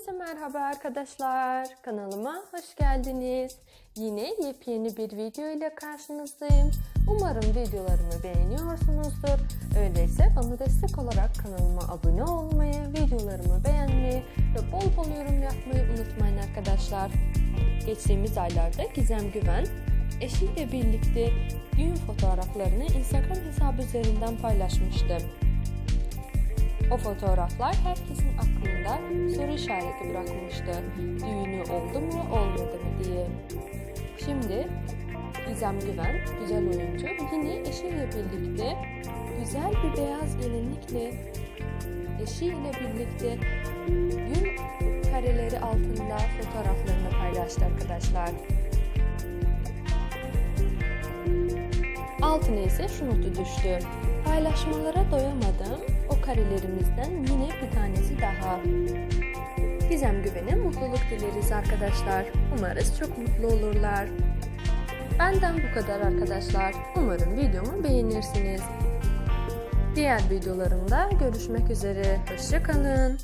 Herkese merhaba arkadaşlar. Kanalıma hoş geldiniz. Yine yepyeni bir video ile karşınızdayım. Umarım videolarımı beğeniyorsunuzdur. Öyleyse bana destek olarak kanalıma abone olmayı, videolarımı beğenmeyi ve bol bol yorum yapmayı unutmayın arkadaşlar. Geçtiğimiz aylarda Gizem Güven eşiyle birlikte düğün fotoğraflarını Instagram hesabı üzerinden paylaşmıştı. O fotoğraflar herkesin aklında soru işareti bırakmıştı. Düğünü oldu mu olmadı mı diye. Şimdi Gizem Güven, güzel oyuncu yine eşiyle birlikte güzel bir beyaz gelinlikle eşiyle birlikte gün kareleri altında fotoğraflarını paylaştı arkadaşlar. Altına ise şu notu düştü. Paylaşmalara doyamadım. Karelerimizden yine bir tanesi daha. Gizem Güven'e mutluluk dileriz arkadaşlar. Umarız çok mutlu olurlar. Benden bu kadar arkadaşlar. Umarım videomu beğenirsiniz. Diğer videolarımda görüşmek üzere. Hoşçakalın.